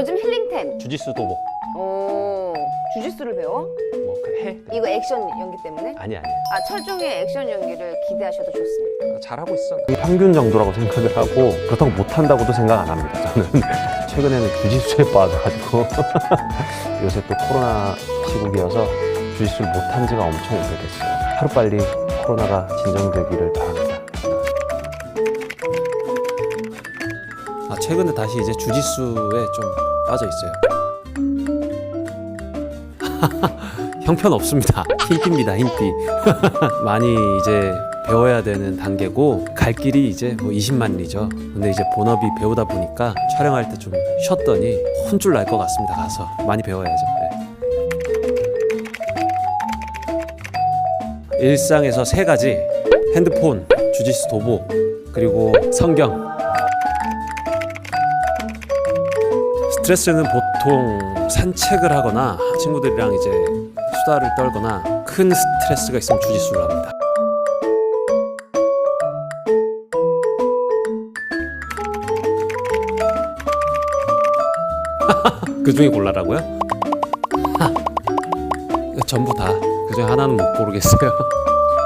요즘 힐링템. 주짓수 도복 오, 주짓수를 배워? 뭐해 이거 액션 연기 때문에? 아니 아니 아, 철중의 액션 연기를 기대하셔도 좋습니다. 잘하고 있어 평균 정도라고 생각을 하고 그렇다고 못한다고도 생각 안 합니다. 저는 최근에는 주짓수에 빠져가지고 요새 또 코로나 시국이어서 주짓수를 못한 지가 엄청 오래됐어요. 하루빨리 코로나가 진정되기를 바랍니다. 아, 최근에 다시 이제 주짓수에 좀 빠져 있어요. 형편 없습니다. 흰띠입니다, 흰띠. 많이 이제 배워야 되는 단계고 갈 길이 이제 뭐 20만 리죠. 근데 이제 본업이 배우다 보니까 촬영할 때 좀 쉬었더니 혼줄 날것 같습니다. 가서 많이 배워야죠. 네. 일상에서 세 가지 핸드폰, 주짓수 도복, 그리고 성경 스트레스는 보통 산책을 하거나 친구들이랑 이제 수다를 떨거나 큰 스트레스가 있으면 주짓수를 합니다. 그 중에 골라라고요? 하, 전부 다. 그 중에 하나는 못 고르겠어요.